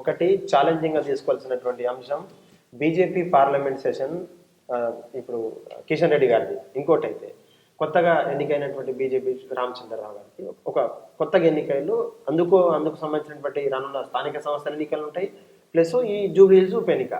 ఒకటి ఛాలెంజింగ్గా తీసుకోవాల్సినటువంటి అంశం. బీజేపీ పార్లమెంట్ సెషన్ ఇప్పుడు కిషన్ రెడ్డి గారిది. ఇంకోటి అయితే కొత్తగా ఎన్నికైనటువంటి బీజేపీ రామచంద్రరావు గారికి ఒక కొత్తగా ఎన్నికలు అందుకు అందుకు సంబంధించినటువంటి రానున్న స్థానిక సంస్థల ఎన్నికలు ఉంటాయి ప్లస్ ఈ జూబ్లీహిల్స్ ఉప ఎన్నిక.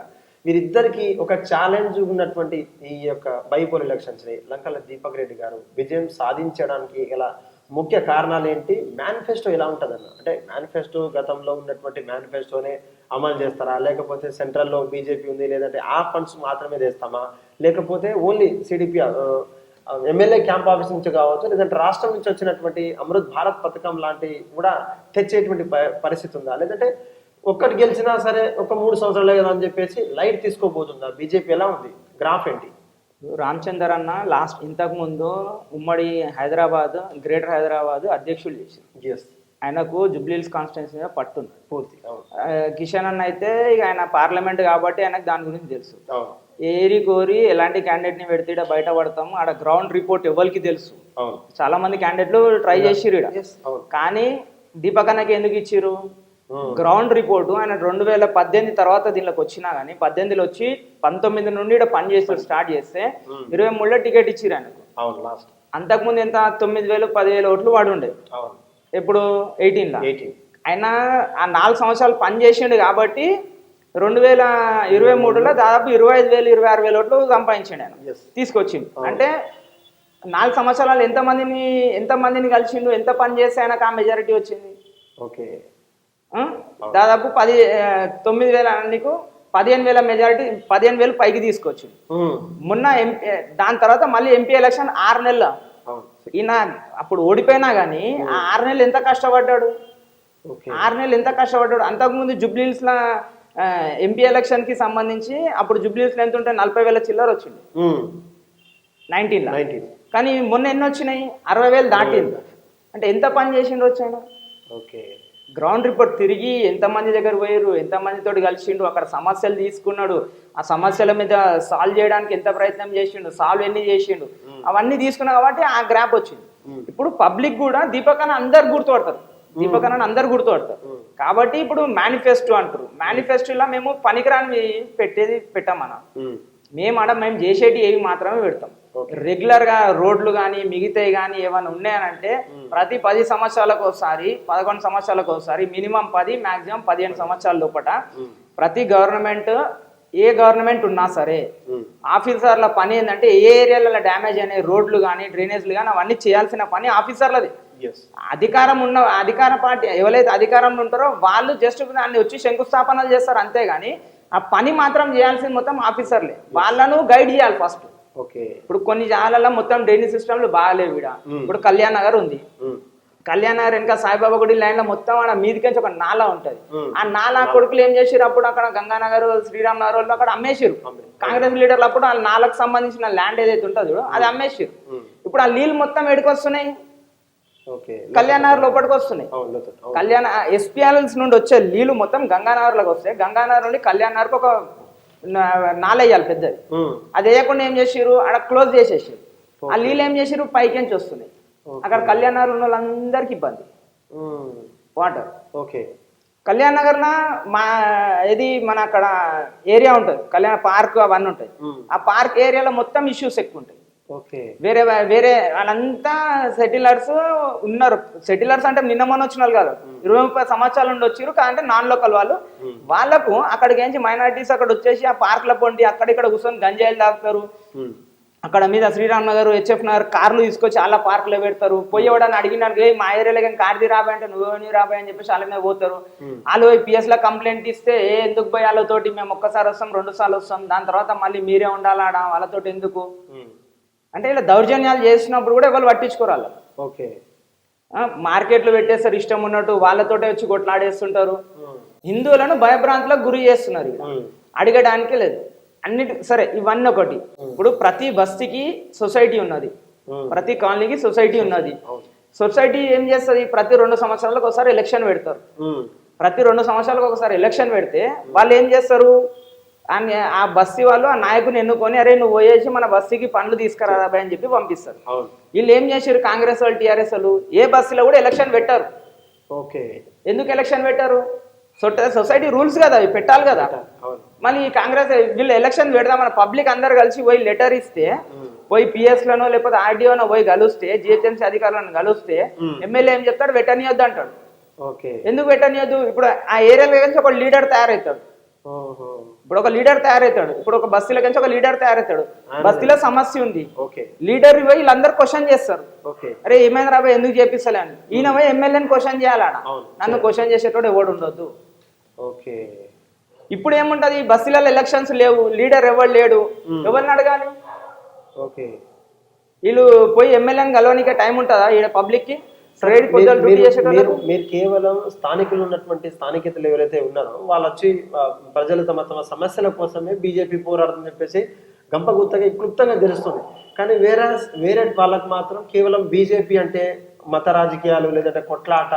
వీరిద్దరికి ఒక ఛాలెంజ్ ఉన్నటువంటి ఈ యొక్క బైపోల్ ఎలక్షన్స్ లంకల దీపక్ రెడ్డి గారు విజయం సాధించడానికి ఇలా ముఖ్య కారణాలు ఏంటి మేనిఫెస్టో ఎలా ఉంటుందన్న? అంటే మేనిఫెస్టో గతంలో ఉన్నటువంటి మేనిఫెస్టోనే అమలు చేస్తారా? లేకపోతే సెంట్రల్లో బీజేపీ ఉంది లేదంటే ఆ ఫండ్స్ మాత్రమే తెస్తామా? లేకపోతే only CDP MLA camp office నుంచి కావచ్చు లేదంటే రాష్ట్రం నుంచి వచ్చినటువంటి అమృత్ భారత్ పథకం లాంటి కూడా తెచ్చేటువంటి ప- పరిస్థితి ఉందా? లేదంటే ఒక్కటి గెలిచినా సరే ఒక మూడు సంవత్సరాలే కదా అని చెప్పేసి లైట్ తీసుకోబోతుందా? బీజేపీ ఎలా ఉంది? గ్రాఫ్ ఏంటి? రామచందర్ అన్న లాస్ట్ ఇంతకు ముందు ఉమ్మడి హైదరాబాద్ గ్రేటర్ హైదరాబాద్ అధ్యక్షులు చేశారు ఆయనకు జుబ్లీల్స్ కాన్స్టిట్యున్సీ మీద పట్టున్నది పూర్తి. కిషన్ అన్న అయితే ఇక ఆయన పార్లమెంట్ కాబట్టి ఆయనకు దాని గురించి తెలుసు. ఏరి కోరి ఎలాంటి క్యాండిడేట్ని పెడితే ఈడ బయట పడతాము ఆడ గ్రౌండ్ రిపోర్ట్ ఎవరికి తెలుసు? చాలా మంది క్యాండిడేట్లు ట్రై చేసిరు కానీ దీపక్ అన్నకి ఎందుకు ఇచ్చిర్రు? Hmm. గ్రౌండ్ రిపోర్టు ఆయన రెండు వేల పద్దెనిమిది తర్వాత దీనిలోకి వచ్చినా కానీ పద్దెనిమిదిలో వచ్చి పంతొమ్మిది నుండి ఇక్కడ పని చేసి స్టార్ట్ చేస్తే. ఇరవై మూడులో టికెట్ ఇచ్చిర్రు ఆయనకు. అంతకుముందు ఎంత? తొమ్మిది వేలు పదివేలు ఓట్లు వాడు ఉండే. ఇప్పుడు ఎయిటీన్లో ఎయిటీన్ ఆయన ఆ నాలుగు సంవత్సరాలు పని చేసిండు కాబట్టి రెండు వేల ఇరవై మూడులో దాదాపు ఇరవై ఐదు వేలు ఇరవై ఆరు వేల ఓట్లు సంపాదించిండు ఆయన. తీసుకొచ్చిండు. అంటే నాలుగు సంవత్సరాలు ఎంతమందిని ఎంతమందిని కలిసిండు ఎంత పని చేస్తే ఆయనకు ఆ మెజారిటీ వచ్చింది? ఓకే? దాదాపు పది తొమ్మిది వేల నీకు పదిహేను వేల మెజారిటీ పదిహేను వేలు పైకి తీసుకొచ్చిండు మొన్న ఎంపీ దాని తర్వాత మళ్ళీ ఎంపీ ఎలక్షన్ ఆరు నెలల. ఈయన అప్పుడు ఓడిపోయినా కానీ ఆ ఆరు నెలలు ఎంత కష్టపడ్డాడు? ఓకే. ఆరు నెలలు ఎంత కష్టపడ్డాడు? అంతకుముందు జుబ్లీహిల్స్లో ఎంపీ ఎలక్షన్కి సంబంధించి అప్పుడు జుబ్లీహిల్స్లో ఎంత ఉంటే నలభై వేల చిల్లర వచ్చింది. నైన్టీన్ కానీ మొన్న ఎన్ని వచ్చినాయి? అరవై వేలు దాటింది. అంటే ఎంత పని చేసిండు వచ్చాడు? ఓకే. గ్రౌండ్ రిపోర్ట్ తిరిగి ఎంతమంది దగ్గర పోయారు ఎంతమందితో కలిసిండు అక్కడ సమస్యలు తీసుకున్నాడు. ఆ సమస్యల మీద సాల్వ్ చేయడానికి ఎంత ప్రయత్నం చేసిండు సాల్వ్ ఎన్ని చేసిండు అవన్నీ తీసుకున్నా కాబట్టి ఆ గ్రాప్ వచ్చింది. ఇప్పుడు పబ్లిక్ కూడా దీపక్ అన్న అందరు గుర్తుపడతారు. దీపక్ అన్న అందరు గుర్తుపడతారు. కాబట్టి ఇప్పుడు మేనిఫెస్టో అంటారు. మేనిఫెస్టోలో మేము పనికిరాని పెట్టేది పెట్టామన్న మేము. ఆడ మేము చేసేటి ఏవి మాత్రమే పెడతాం. రెగ్యులర్గా రోడ్లు కానీ మిగతాయి కానీ ఏమైనా ఉన్నాయనంటే ప్రతి పది సంవత్సరాలకు ఒకసారి పదకొండు సంవత్సరాలకు ఒకసారి మినిమం పది మాక్సిమం పదిహేను సంవత్సరాల లోపల ప్రతి గవర్నమెంట్ ఏ గవర్నమెంట్ ఉన్నా సరే ఆఫీసర్ల పని ఏంటంటే ఏ ఏరియాలలో డ్యామేజ్ అయిన రోడ్లు కానీ డ్రైనేజ్లు కానీ అవన్నీ చేయాల్సిన పని ఆఫీసర్లది. అధికారం ఉన్న అధికార పార్టీ ఎవరైతే అధికారంలో ఉంటారో వాళ్ళు జస్ట్ దాన్ని వచ్చి శంకుస్థాపనలు చేస్తారు అంతేగాని ఆ పని మాత్రం చేయాల్సింది మొత్తం ఆఫీసర్లే. వాళ్ళను గైడ్ చేయాలి ఫస్ట్. ఓకే. ఇప్పుడు కొన్ని జాగాలలో మొత్తం డ్రైనేజ్ సిస్టమ్లు బాగాలేవు ఇక్కడ ఇప్పుడు కళ్యాణ్ నగర్ ఉంది. కళ్యాణ్ నగర్ వెనక సాయిబాబా గుడి లైన్లో మొత్తం ఆడ మీదికించి ఒక నాలా ఉంటది. ఆ నాలా కొడుకులు ఏం చేసిరు అప్పుడు అక్కడ? గంగానగర్ శ్రీరామ్ నగర్ వాళ్ళు అక్కడ అమ్మేసిరు కాంగ్రెస్ లీడర్లు అప్పుడు ఆ నాలకు సంబంధించిన ల్యాండ్ ఏదైతే ఉంటుందో అది అమ్మేసిరు ఇప్పుడు ఆ నీళ్ళు మొత్తం ఎడికి వస్తున్నాయి ఓకే. కళ్యాణ్ నగర్ లోపలికి వస్తున్నాయి. కళ్యాణ ఎస్పీఎల్స్ నుండి వచ్చే నీళ్ళు మొత్తం గంగానగర్లోకి వస్తాయి. గంగానగర్ నుండి కళ్యాణ్ నగర్కి ఒక నాలేయాలి పెద్దది. అది వేయకుండా ఏం చేసిర్రు? అక్కడ క్లోజ్ చేసేసారు ఆ నీళ్ళు ఏం చేసిర్రు? పైకించి వస్తున్నాయి. అక్కడ కళ్యాణ్ నగర్ ఉన్న వాళ్ళందరికీ ఇబ్బంది. వాటర్. ఓకే. కళ్యాణ్ నగర్న మా ఇది మన అక్కడ ఏరియా ఉంటుంది. కళ్యాణ పార్క్ అవన్నీ ఉంటాయి. ఆ పార్క్ ఏరియాలో మొత్తం ఇష్యూస్ ఎక్కువ ఉంటాయి. వేరే వేరే వాళ్ళంతా సెటిలర్స్ ఉన్నారు. సెటిలర్స్ అంటే నిన్న మొన్న వచ్చిన వాళ్ళు కాదు ఇరవై ముప్పై సంవత్సరాల నుండి వచ్చారు అంటే నాన్ లోకల్ వాళ్ళు. వాళ్ళకు అక్కడికి ఏంచి మైనారిటీస్ అక్కడ వచ్చేసి ఆ పార్క్ల పొండి అక్కడ ఇక్కడ కూర్చొని గంజాయిలు తాగుతారు. అక్కడ మీద శ్రీరామ్ నగర్ హెచ్ఎఫ్ నగర్ కార్లు తీసుకొచ్చి అలా పార్కులో పెడతారు. పోయేవాడని అడిగినారు ఏ మా ఏరియాలో కానీ కార్ది రాబాయి అంటే నువ్వే రాబాయి అని చెప్పేసి వాళ్ళ మీద పోతారు. వాళ్ళు పిఎస్లో కంప్లైంట్ ఇస్తే ఏ ఎందుకు పోయి వాళ్ళతోటి? మేము ఒక్కసారి వస్తాం రెండు సార్లు వస్తాం. దాని తర్వాత మళ్ళీ మీరే ఉండాలి వాళ్ళతోటి ఎందుకు. అంటే ఇలా దౌర్జన్యాలు చేసినప్పుడు కూడా ఎవరు పట్టించుకోరాలి ఓకే. మార్కెట్లు పెట్టేస్తారు ఇష్టం ఉన్నట్టు వాళ్ళతోటే వచ్చి కొట్లాడేస్తుంటారు. హిందువులను భయభ్రాంతులకు గురి చేస్తున్నారు. అడగడానికి లేదు. అన్నిటి సరే ఇవన్నీ ఒకటి. ఇప్పుడు ప్రతి బస్తీకి సొసైటీ ఉన్నది. ప్రతి కాలనీకి సొసైటీ ఉన్నది. సొసైటీ ఏం చేస్తుంది? ప్రతి రెండు సంవత్సరాలకు ఒకసారి ఎలక్షన్ పెడతారు. ప్రతి రెండు సంవత్సరాలకు ఒకసారి ఎలక్షన్ పెడితే వాళ్ళు ఏం చేస్తారు? ఆ- ఆ బస్తీ వాళ్ళు ఆ నాయకుని ఎన్నుకొని అరే నువ్వు పోయేసి మన బస్తీకి పండ్లు తీసుకురా అబ్బాయి అని చెప్పి పంపిస్తారు. వీళ్ళు ఏం చేశారు? కాంగ్రెస్ వాళ్ళు టీఆర్ఎస్ వాళ్ళు ఏ బస్సులో కూడా ఎలక్షన్ పెట్టారు. ఓకే. ఎందుకు ఎలక్షన్ పెట్టారు? సొసైటీ రూల్స్ కదా అవి పెట్టాలి కదా. మళ్ళీ ఈ కాంగ్రెస్ వీళ్ళు ఎలక్షన్ పెడదామని పబ్లిక్ అందరు కలిసి పోయి లెటర్ ఇస్తే పోయి పిఎస్ లోనో లేకపోతే ఆర్డీఓనో పోయి కలుస్తే జిహెచ్ఎంసీ అధికారులను కలిస్తే ఎమ్మెల్యే ఏం చెప్తాడు? పెట్టనియొద్దు అంటాడు. ఓకే. ఎందుకు పెట్టనియొద్దు? ఇప్పుడు ఆ ఏరియాలో కలిసి ఒక లీడర్ తయారవుతాడు ఇప్పుడు ఒక లీడర్ తయారవుతాడు ఇప్పుడు ఒక బస్తీలో కలిసి ఒక లీడర్ తయారవుతాడు బస్తీలో సమస్య ఉంది. ఓకే. లీడర్ పోయి వీళ్ళందరూ క్వశ్చన్ చేస్తారు. ఓకే. అరే ఏమైంది రాబోయ్ ఎందుకు చేపిస్తలే అని. ఈయన పోయి ఎమ్మెల్యేని క్వశ్చన్ చేయాలడ? అవును. నన్ను క్వశ్చన్ చేసేటోడు ఎవడు ఉండొద్దు. ఓకే. ఇప్పుడు ఏముంటది? బస్సులలో ఎలక్షన్స్ లేవు. లీడర్ ఎవరు లేడు? ఎవరిని అడగాలి? ఓకే. వీళ్ళు పోయి ఎమ్మెల్యేని కలవనీకే టైం ఉంటుందా ఈడ పబ్లిక్కి ట్రేడ్ మీరు- కేవలం స్థానికులు ఉన్నటువంటి స్థానికతలు ఎవరైతే ఉన్నారో వాళ్ళు వచ్చి ప్రజలు తమ తమ సమస్యల కోసమే బీజేపీ పోరాడుతుందని చెప్పేసి గంపగుత్తగా క్లుప్తంగా తెలుస్తుంది కానీ వేరే వేరే వాళ్ళకు మాత్రం కేవలం బీజేపీ అంటే మత రాజకీయాలు లేదంటే కొట్లాట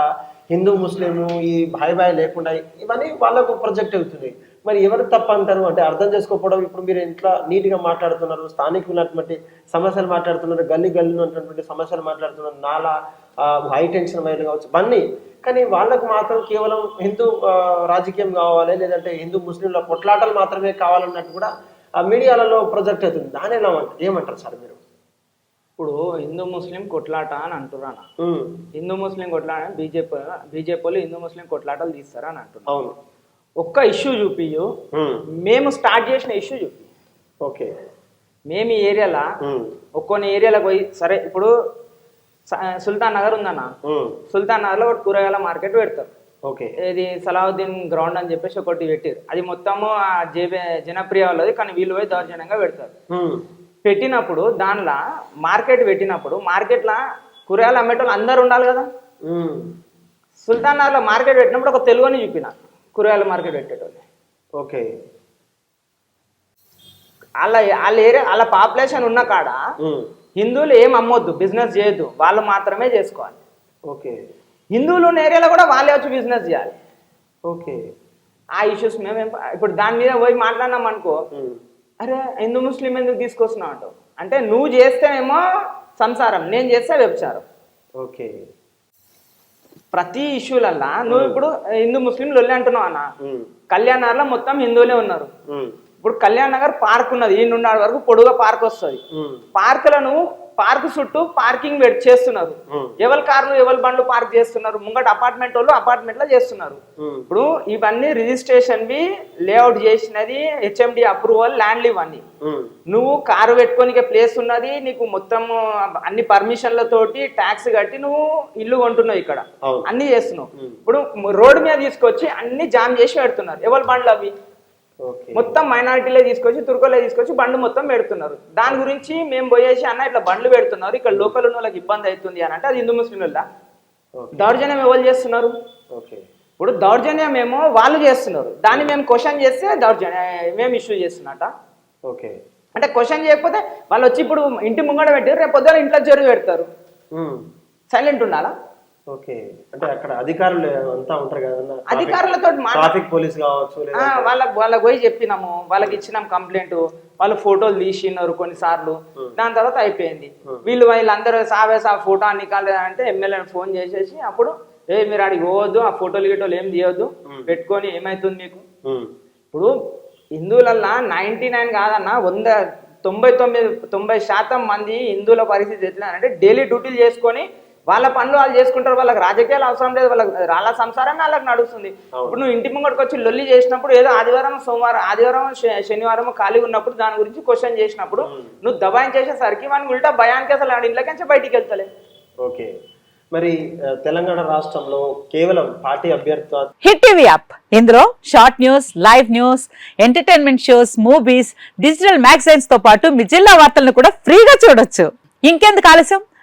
హిందూ ముస్లిము ఈ భాయ్ భాయ్ లేకుండా ఇవన్నీ వాళ్ళకు ప్రొజెక్ట్ అవుతుంది. మరి ఎవరు తప్ప అంటారు? అంటే అర్థం చేసుకోకపోవడం ఇప్పుడు మీరు ఇంట్లో నీట్గా మాట్లాడుతున్నారు స్థానికులు ఉన్నటువంటి సమస్యలు మాట్లాడుతున్నారు గల్లీ గల్లీ ఉన్నటువంటి సమస్యలు మాట్లాడుతున్నారు నాలా హై టెన్షన్ వైర్లు కావచ్చు ఇవన్నీ. కానీ వాళ్ళకు మాత్రం కేవలం హిందూ రాజకీయం కావాలి లేదంటే హిందూ ముస్లింల కొట్లాటలు మాత్రమే కావాలన్నట్టు కూడా ఆ మీడియాలలో ప్రొజెక్ట్ అవుతుంది. దాని ఎలా ఏమంటారు సార్ మీరు? ఇప్పుడు హిందూ ముస్లిం కొట్లాట అని అంటున్నాను హిందూ ముస్లిం కొట్లాట బీజేపీ బీజేపీ వాళ్ళు హిందూ ముస్లిం కొట్లాటలు తీస్తారా అని అంటున్నాను అవును. ఒక్క ఇష్యూ చూపియు మేము స్టార్ట్ చేసిన ఇష్యూ చూపి ఓకే. మేము ఈ ఏరియాలో ఒక్కొన్ని ఏరియాలకు పోయి సరే ఇప్పుడు సుల్తాన్ నగర్ ఉందన్న. సుల్తాన్ నగర్లో ఒకటి కూరగాయల మార్కెట్ పెడతారు. ఓకే. ఇది సలావుద్దీన్ గ్రౌండ్ అని చెప్పేసి ఒకటి పెట్టారు. అది మొత్తము ఆ జేబే జనప్రియ వాళ్ళది కానీ వీళ్ళు పోయి దౌర్జన్యంగా పెడతారు. పెట్టినప్పుడు దానిలో మార్కెట్ పెట్టినప్పుడు మార్కెట్లో కూరగాయలు అమ్మేటోళ్ళు అందరు ఉండాలి కదా? సుల్తాన్ నగర్లో మార్కెట్ పెట్టినప్పుడు ఒక తెలుగుని చూపిన కూరగాయల మార్కెట్ పెట్టేటోళ్ళు. ఓకే. వాళ్ళ వాళ్ళ ఏరియా వాళ్ళ పాపులేషన్ ఉన్న కాడ హిందువులు ఏం అమ్మొద్దు బిజినెస్ చేయొద్దు వాళ్ళు మాత్రమే చేసుకోవాలి. ఓకే. హిందువులు ఉన్న ఏరియాలో కూడా వాళ్ళే వచ్చి బిజినెస్ చేయాలి. ఓకే. ఆ ఇష్యూస్ మేము ఇప్పుడు దాని మీద పోయి మాట్లాడినాం అనుకో అరే హిందూ ముస్లిం ఎందుకు తీసుకొస్తున్నావు అంటావు? అంటే నువ్వు చేస్తేనేమో సంసారం నేను చేస్తే వ్యభిచారం. ఓకే. ప్రతి ఇష్యూలల్లా నువ్వు ఇప్పుడు హిందూ ముస్లిం లొల్లి అంటున్నావు అన్న. ఉమ్, కళ్యాణ్ నగర్లో మొత్తం హిందువులే ఉన్నారు. ఇప్పుడు కళ్యాణ్ నగర్ పార్క్ ఉన్నది. ఈ నుండి వరకు పొడుగా పార్క్ వస్తుంది. పార్కులను పార్క్ చుట్టూ పార్కింగ్ చేస్తున్నారు. ఎవరి కార్లు ఎవరి బండ్లు పార్క్ చేస్తున్నారు. ముంగట అపార్ట్మెంట్ వాళ్ళు అపార్ట్మెంట్లో చేస్తున్నారు. ఇప్పుడు ఇవన్నీ రిజిస్ట్రేషన్ వి లేఅవుట్ చేసినది హెచ్ఎండి అప్రూవల్ ల్యాండ్లు ఇవన్నీ. నువ్వు కారు పెట్టుకోనికే ప్లేస్ ఉన్నది. నీకు మొత్తం అన్ని పర్మిషన్లతోటి ట్యాక్స్ కట్టి నువ్వు ఇల్లు కొంటున్నావు ఇక్కడ. అన్ని చేస్తున్నావు. ఇప్పుడు రోడ్డు మీద తీసుకొచ్చి అన్ని జామ్ చేసి పెడుతున్నారు. ఎవరి బండ్లు అవి? మొత్తం మైనారిటీలే తీసుకొచ్చి తుర్కోలే తీసుకొచ్చి బండ్లు మొత్తం పెడుతున్నారు. దాని గురించి మేము పోయేసి అన్న ఇట్లా బండ్లు పెడుతున్నారు. ఇక్కడ లోకల్ ఉన్న వాళ్ళకి ఇబ్బంది అవుతుంది అని అంటే అది హిందూ ముస్లింల దౌర్జన్యం ఎవరు చేస్తున్నారు? ఓకే ఇప్పుడు దౌర్జన్యం ఏమో వాళ్ళు చేస్తున్నారు. దాన్ని మేము క్వశ్చన్ చేస్తే దౌర్జన్యం మేము ఇష్యూ చేస్తున్నట్ట. ఓకే అంటే క్వశ్చన్ చేయకపోతే వాళ్ళు వచ్చి ఇప్పుడు ఇంటి ముంగడ పెట్టి రేపు పొద్దున ఇంట్లో జరుగు పెడతారు. సైలెంట్ ఉండాలా? ఓకే. అంటే అక్కడ అధికారులు అంతా ఉంటారు కదా అధికారులతో ట్రాఫిక్ పోలీస్ కావచ్చు వాళ్ళకి వాళ్ళకి పోయి చెప్పినాము. వాళ్ళకి ఇచ్చినాం కంప్లైంట్. వాళ్ళు ఫోటోలు తీసినారు కొన్నిసార్లు. దాని తర్వాత అయిపోయింది. వీళ్ళు వీళ్ళందరూ సావే సా ఫోటో నికాలే అంటే ఎమ్మెల్యే ఫోన్ చేసేసి అప్పుడు ఏ మీరు అడిగి పోవద్దు ఆ ఫోటోలు గిటోలు ఏం తీయొద్దు. పెట్టుకొని ఏమైతుంది మీకు? ఇప్పుడు హిందువులల్లా నైన్టీ నైన్ కాదన్న వంద తొంభై తొమ్మిది తొంభై శాతం మంది హిందువుల పరిస్థితి ఎట్లా అంటే డైలీ డ్యూటీలు చేసుకొని వాళ్ళ పనులు వాళ్ళు చేసుకుంటారు వాళ్ళకి రాజకీయాలు అవసరం లేదు వాళ్ళకి వాళ్ళ సంసారమే వాళ్ళకి నడుస్తుంది. ఇప్పుడు నువ్వు ఇంటి ముంగడికి వచ్చి లొల్లి చేసినప్పుడు ఏదో ఆదివారం సోమవారం ఆదివారం శనివారం ఖాళీ ఉన్నప్పుడు దాని గురించి క్వశ్చన్ చేసినప్పుడు నువ్వు దబాయించేసేసరికి వాడిని ఉల్టా భయానికి అసలు ఆడి బయటికి వెళ్తలే. ఓకే. మరి తెలంగాణ రాష్ట్రంలో కేవలం పార్టీ అభ్యర్థిత్వ హిట్ టీవీ యాప్. ఇందులో short news live news entertainment shows movies digital మ్యాగజైన్స్తో పాటు మీ జిల్లా వార్తలను కూడా ఫ్రీగా చూడొచ్చు. ఇంకెందుకు ఆలస్యం?